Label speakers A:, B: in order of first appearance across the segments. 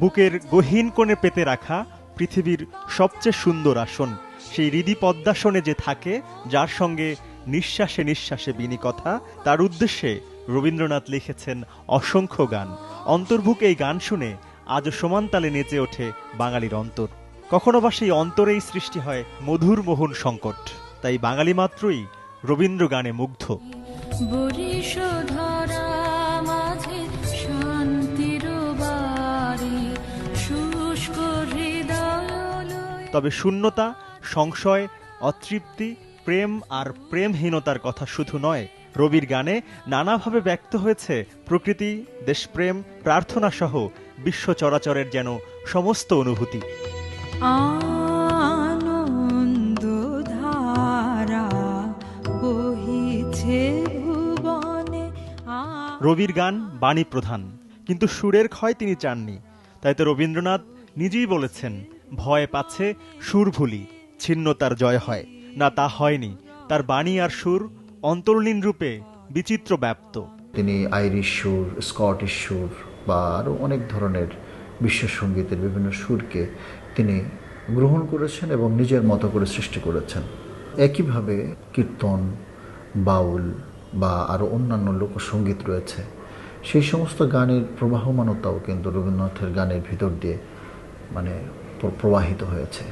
A: বুকের গহীন কোণে পেতে রাখা পৃথিবীর সবচেয়ে সুন্দর আসন, সেই হৃদি পদ্মাসনে যে থাকে, যার সঙ্গে নিঃশ্বাসে নিঃশ্বাসে বিনি কথা তার উদ্দেশ্যে রবীন্দ্রনাথ লিখেছেন অসংখ্য গান। অন্তর্ভুক এই গান শুনে আজও সমান তালে নেচে ওঠে বাঙালির অন্তর। কখনো বা সেই অন্তরেই সৃষ্টি হয় মধুর মোহন সংকট, তাই বাঙালি মাত্রই রবীন্দ্র গানে মুগ্ধ। তবে শূন্যতা সংশয় অতৃপ্তি প্রেম আর প্রেমহীনতার কথা শুধু নয় রবির গানে নানাভাবে ব্যক্ত হয়েছে প্রকৃতি দেশপ্রেম প্রার্থনা সহ বিশ্ব চরাচরের যেন সমস্ত অনুভূতি।
B: আনন্দ ধারা বহিছে ভুবনে
A: রবির গান বাণী প্রধান কিন্তু সুরের ক্ষয় তিনি চাননি তাই তো রবীন্দ্রনাথ নিজেই বলেছেন ভয় পাচ্ছে, সুর ভুলি ছিন্নতার জয় হয়। না তা হয়নি, তার বাণী আর সুর অন্তর্লীন রূপে বিচিত্র ব্যাপ্ত।
C: তিনি আইরিশ সুর, স্কটিশ সুর বা আরও অনেক ধরনের বিশ্ব সঙ্গীতের বিভিন্ন সুরকে তিনি গ্রহণ করেছেন এবং নিজের মতো করে সৃষ্টি করেছেন। একইভাবে কীর্তন, বাউল বা আরও অন্যান্য লোকসঙ্গীত রয়েছে। সেই সমস্ত গানের প্রবাহমানতাও কিন্তু রবীন্দ্রনাথের গানের ভিতর দিয়ে মানে প্রবাহিত হয়েছে।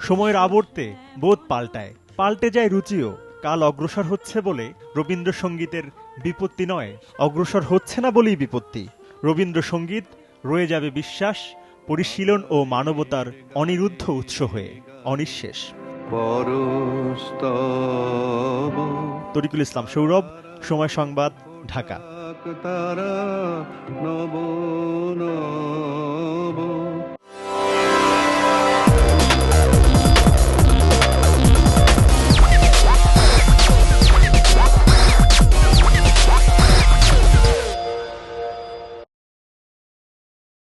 A: সময়ের আবর্তে বোধ পাল্টায় পাল্টে যায় রুচিও। কাল অগ্রসর হচ্ছে বলে রবীন্দ্রসঙ্গীতের বিপত্তি নয় অগ্রসর হচ্ছে না বলেই বিপত্তি। রবীন্দ্রসঙ্গীত রয়ে যাবে বিশ্বাস পরিশীলন ও মানবতার অনিরুদ্ধ উৎস হয়ে অনিঃশেষ। তরিকুল ইসলাম সৌরভ সময় সংবাদ ঢাকা।
D: তারা নব